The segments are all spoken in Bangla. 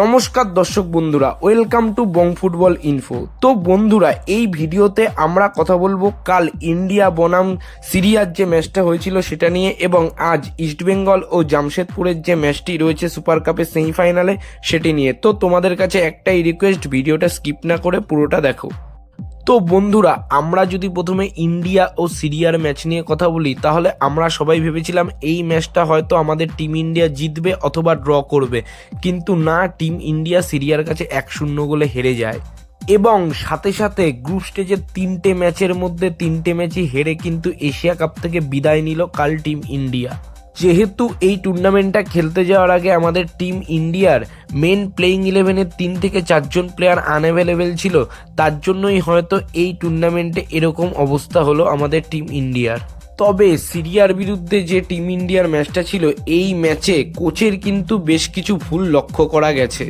নমস্কার দর্শক বন্ধুরা welcome to Bong football info তো বন্ধুরা, এই ভিডিওতে আমরা কথা বলব কাল ইন্ডিয়া বনাম সিরিয়ার যে ম্যাচটা হয়েছিল সেটা নিয়ে এবং আজ ইস্টবেঙ্গল ও জামশেদপুরের যে ম্যাচটি রয়েছে সুপার কাপের সেমিফাইনালে সেটি নিয়ে। তো তোমাদের কাছে একটাই রিকোয়েস্ট ভিডিওটা স্কিপ না করে পুরোটা দেখো। তো বন্ধুরা, আমরা যদি প্রথমে ইন্ডিয়া ও সিরিয়ার ম্যাচ নিয়ে কথা বলি, তাহলে আমরা সবাই ভেবেছিলাম এই ম্যাচটা হয়তো আমাদের টিম ইন্ডিয়া জিতবে অথবা ড্র করবে। কিন্তু না, টিম ইন্ডিয়া সিরিয়ার কাছে এক শূন্য গোলে হেরে যায়। এবং সাথে সাথে গ্রুপ স্টেজের তিনটে ম্যাচের মধ্যে তিনটে ম্যাচই হেরে কিন্তু এশিয়া কাপ থেকে বিদায় নিল কাল টিম ইন্ডিয়া। যেহেতু এই টুর্নামেন্টটা খেলতে যাওয়ার আগে আমাদের টিম ইন্ডিয়ার মেন প্লেয়িং ইলেভেনের তিন থেকে চারজন প্লেয়ার আনঅ্যাভেলেবেল ছিল, তার জন্যই হয়তো এই টুর্নামেন্টে এরকম অবস্থা হলো আমাদের টিম ইন্ডিয়ার তবে সিরিয়ার বিরুদ্ধে যে টিম ইন্ডিয়ার ম্যাচটা ছিল, এই ম্যাচে কোচের কিন্তু বেশ কিছু ভুল লক্ষ্য করা গেছে।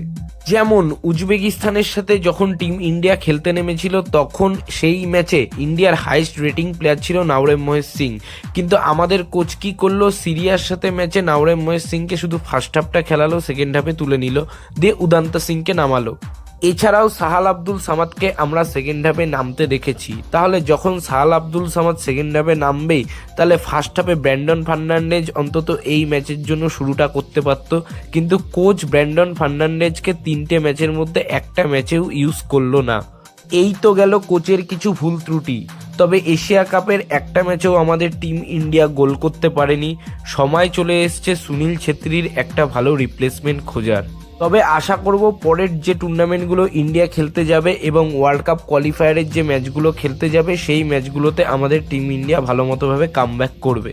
যেমন উজবেকিস্তানের সাথে যখন টিম ইন্ডিয়া খেলতে নেমেছিল, তখন সেই ম্যাচে ইন্ডিয়ার হাইস্ট রেটিং প্লেয়ার ছিল নাওরে মহেশ সিং। কিন্তু আমাদের কোচ কি করল? সিরিয়ার সাথে ম্যাচে নাওরে মহেশ সিংকে শুধু ফার্স্ট হাফটা খেলালো সেকেন্ড হাফে তুলে নিল, দিয়ে উদান্ত সিংকে নামালো। এছাড়াও সাহাল আব্দুল সামাদকে আমরা সেকেন্ড হাফে নামতে দেখেছি। তাহলে যখন সাহাল আব্দুল সামাদ সেকেন্ড হাফে নামবেই, তাহলে ফার্স্ট হাফে ব্র্যান্ডন ফার্নান্ডেজ অন্তত এই ম্যাচের জন্য শুরুটা করতে পারতো। কিন্তু কোচ ব্র্যান্ডন ফার্নান্ডেজকে তিনটে ম্যাচের মধ্যে একটা ম্যাচেও ইউজ করল না। এই তো গেল কোচের কিছু ভুল ত্রুটি। তবে এশিয়া কাপের একটা ম্যাচেও আমাদের টিম ইন্ডিয়া গোল করতে পারেনি। সময় চলে এসছে সুনীল ছেত্রীর একটা ভালো রিপ্লেসমেন্ট খোঁজার। তবে আশা করব পরের যে টুর্নামেন্টগুলো ইন্ডিয়া খেলতে যাবে এবং ওয়ার্ল্ড কাপ কোয়ালিফায়ারের যে ম্যাচগুলো খেলতে যাবে, সেই ম্যাচগুলোতে আমাদের টিম ইন্ডিয়া ভালো মতোভাবে কামব্যাক করবে।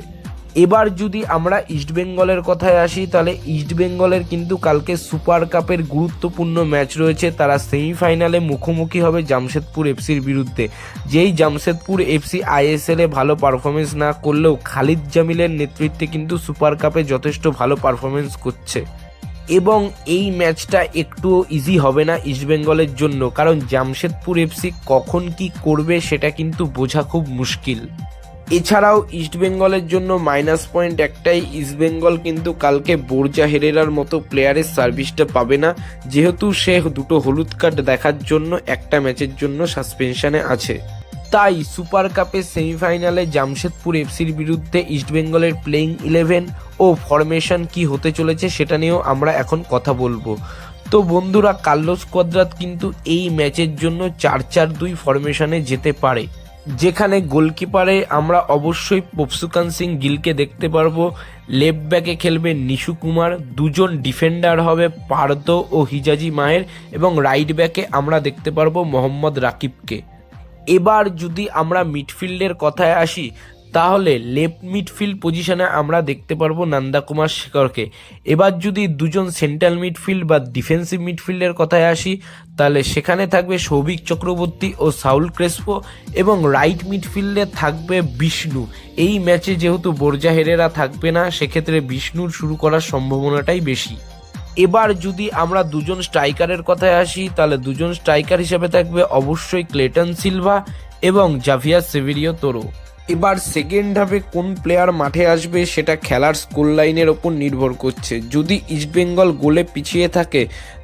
এবার যদি আমরা ইস্টবেঙ্গলের কথায় আসি, তাহলে ইস্টবেঙ্গলের কিন্তু কালকে সুপার কাপের গুরুত্বপূর্ণ ম্যাচ রয়েছে। তারা সেমিফাইনালে মুখোমুখি হবে জামশেদপুর এফসির বিরুদ্ধে। যেই জামশেদপুর এফসি আইএসএলে ভালো পারফরমেন্স না করলেও খালিদ জামিলের নেতৃত্বে কিন্তু সুপার কাপে যথেষ্ট ভালো পারফরমেন্স করছে। এবং এই ম্যাচটা একটুও ইজি হবে না ইস্টবেঙ্গলের জন্য। কারণ জামশেদপুর এফসি কখন কি করবে সেটা কিন্তু বোঝা খুব মুশকিল। এছাড়াও ইস্টবেঙ্গলের জন্য মাইনাস পয়েন্ট একটাই ইস্টবেঙ্গল কিন্তু কালকে বোরজা হেরেরার মতো প্লেয়ারের সার্ভিসটা পাবে না। যেহেতু সে দুটো হলুদ কার্ড দেখার জন্য একটা ম্যাচের জন্য সাসপেনশনে আছে। তাই সুপার কাপের সেমিফাইনালে জামশেদপুর এফসির বিরুদ্ধে ইস্টবেঙ্গলের প্লেইং ইলেভেন ও ফরমেশন কি হতে চলেছে সেটা নিয়েও আমরা এখন কথা বলব। তো বন্ধুরা, কার্লোস কোয়াদ্রাত কিন্তু এই ম্যাচের জন্য চার চার দুই ফরমেশনে যেতে পারে। যেখানে গোলকিপারে আমরা অবশ্যই পপসুকান সিং গিলকে দেখতে পারব। লেফট ব্যাকে খেলবে নিশু কুমার, দুজন ডিফেন্ডার হবে পার্দ ও হিজাজি মায়ের এবং রাইট ব্যাকে আমরা দেখতে পারব মোহাম্মদ রাকিবকে। এবার যদি আমরা মিডফিল্ডের কথায় আসি তাহলে লেফট মিডফিল্ড পজিশনে আমরা দেখতে পারব নন্দা কুমার শেখরকে। এবার যদি দুজন সেন্ট্রাল মিডফিল্ড বা ডিফেন্সিভ মিডফিল্ডের কথায় আসি, তাহলে সেখানে থাকবে সৌভিক চক্রবর্তী ও সাউল ক্রেসপো এবং রাইট মিডফিল্ডে থাকবে বিষ্ণু। এই ম্যাচে যেহেতু বোরজা হেরেরা থাকবে না, সেক্ষেত্রে বিষ্ণুর শুরু করার সম্ভাবনাটাই বেশি। এবার যদি আমরা দুজন স্ট্রাইকারের কথায় আসি, তাহলে দুজন স্ট্রাইকার হিসেবে থাকবে অবশ্যই ক্লেটন সিলভা এবং জাভিয়া সেভিরিও তোরো। এবার সেকেন্ড হাফে কোন প্লেয়ার মাঠে আসবে সেটা খেলার স্কোর লাইনের ওপর নির্ভর করছে। যদি ইস্টবেঙ্গল গোলে পিছিয়ে থাকে,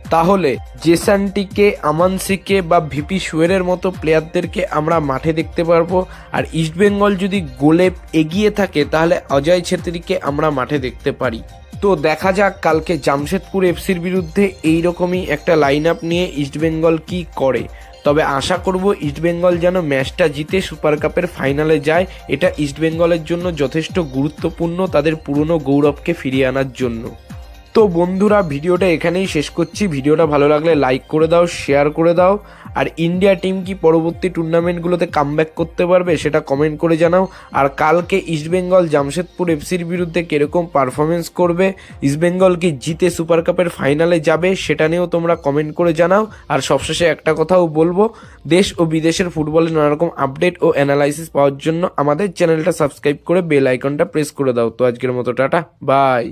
তাহলে জেসানটিকে আমানসিকে বা ভিপি সুয়েরের মতো প্লেয়ারদেরকে আমরা মাঠে দেখতে পারব। আর ইস্টবেঙ্গল যদি গোলে এগিয়ে থাকে, তাহলে অজয় ছেত্রীকে আমরা মাঠে দেখতে পারি। তো দেখা যাক কালকে জামশেদপুর এফসির বিরুদ্ধে এই রকমই একটা লাইন আপ নিয়ে ইস্টবেঙ্গল কি করে। তবে আশা করব ইস্টবেঙ্গল যেন ম্যাচটা জিতে সুপার কাপের ফাইনালে যায়। এটা ইস্টবেঙ্গলের জন্য যথেষ্ট গুরুত্বপূর্ণ তাদের পুরনো গৌরবকে ফিরিয়ে আনার জন্য। তো বন্ধুরা, ভিডিওটা এখানেই শেষ করছি। ভিডিওটা ভালো লাগলে লাইক করে দাও, শেয়ার করে দাও। আর ইন্ডিয়া টিম কি পরবর্তী টুর্নামেন্টগুলোতে কামব্যাক করতে পারবে সেটা কমেন্ট করে জানাও। আর কালকে ইস্টবেঙ্গল জামশেদপুর এফসির বিরুদ্ধে কীরকম পারফরমেন্স করবে ইস্টবেঙ্গল কি জিতে সুপার কাপের ফাইনালে যাবে সেটা নিয়েও তোমরা কমেন্ট করে জানাও। আর সবশেষে একটা কথাও বলব, দেশ ও বিদেশের ফুটবলের নানারকম আপডেট ও অ্যানালাইসিস পাওয়ার জন্য আমাদের চ্যানেলটা সাবস্ক্রাইব করে বেল আইকনটা প্রেস করে দাও। তো আজকের মতো, টাটা, বাই।